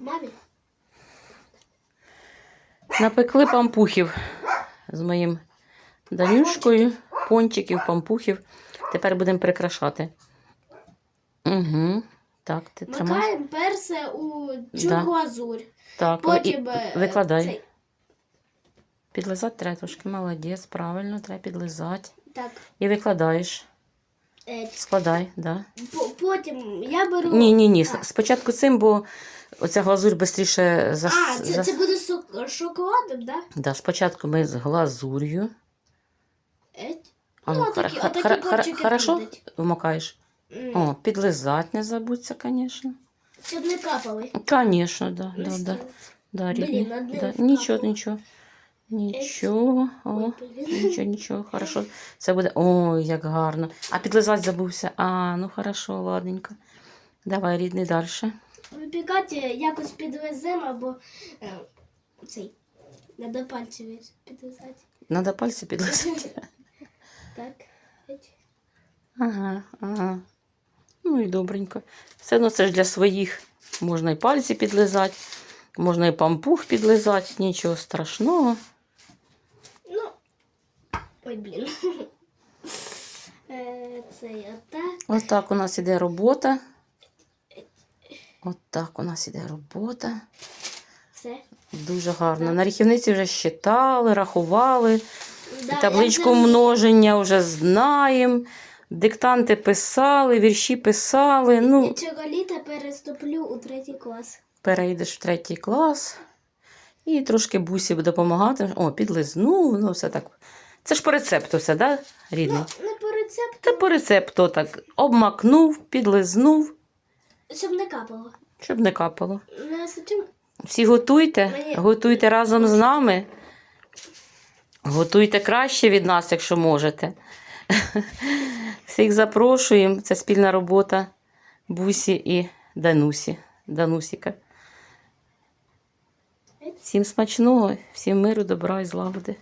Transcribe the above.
Мамі? Напекли пампухів з моїм Данюшкою, пончиків, пампухів. Тепер будемо прикрашати. Угу. Так, ти тримай. Макаємо персе у Да. чорну азурь. Так, Потім е, викладай. цей- Підлизати треба трошки. Молодець, правильно, треба підлизати. Так. І викладаєш. Е, Складай, да. Потім я беру. Ні, ні, ні. А. Спочатку цим, бо оця глазурь швидше за. А, це, за... це буде шоколадом, да? Да, спочатку ми з глазур'ю. Ну, ну, хорошо вмокаєш? М, О, підлизати не забудься, звісно. Щоб не капали. Звісно, да, да, да. Да, Блін, Да. Нічого, нічого. Нічого. О, нічого, нічого. Хорошо. Це буде. Ой, як гарно. А підлизати забувся. А, ну хорошо, ладненько. Давай, рідний, далі. Випікати якось підвеземо або е, цей. Надо пальцем підвезати. Надо пальці підлизати. Так. Ага, ага. Ну і добренько. Все одно це ж для своїх. Можна і пальці підлизати, можна і пампух підлизати, нічого страшного. Ой, блін. Е, Цей отак. Ось так у нас іде робота. От так у нас іде робота. Все. Дуже гарно. На рахівниці вже считали, рахували, Да, табличку вже- множення вже знаємо. Диктанти писали, вірші писали. Ну, цього літа переступлю у третій клас. перейдеш в третій клас і трошки бусі допомагати. О, підлизнув, ну все так. Це ж по рецепту все, да, рідний? Ну, не по рецепту, Та по рецепту так. Обмакнув, підлизнув, щоб не капало. щоб не капало. Не з Всі готуйте, Мені- готуйте разом з нами. Готуйте краще від нас, якщо можете. Всіх запрошуємо. Це спільна робота Бусі і Данусі. Данусіка. Всім смачного, всім миру, добра і злагоди.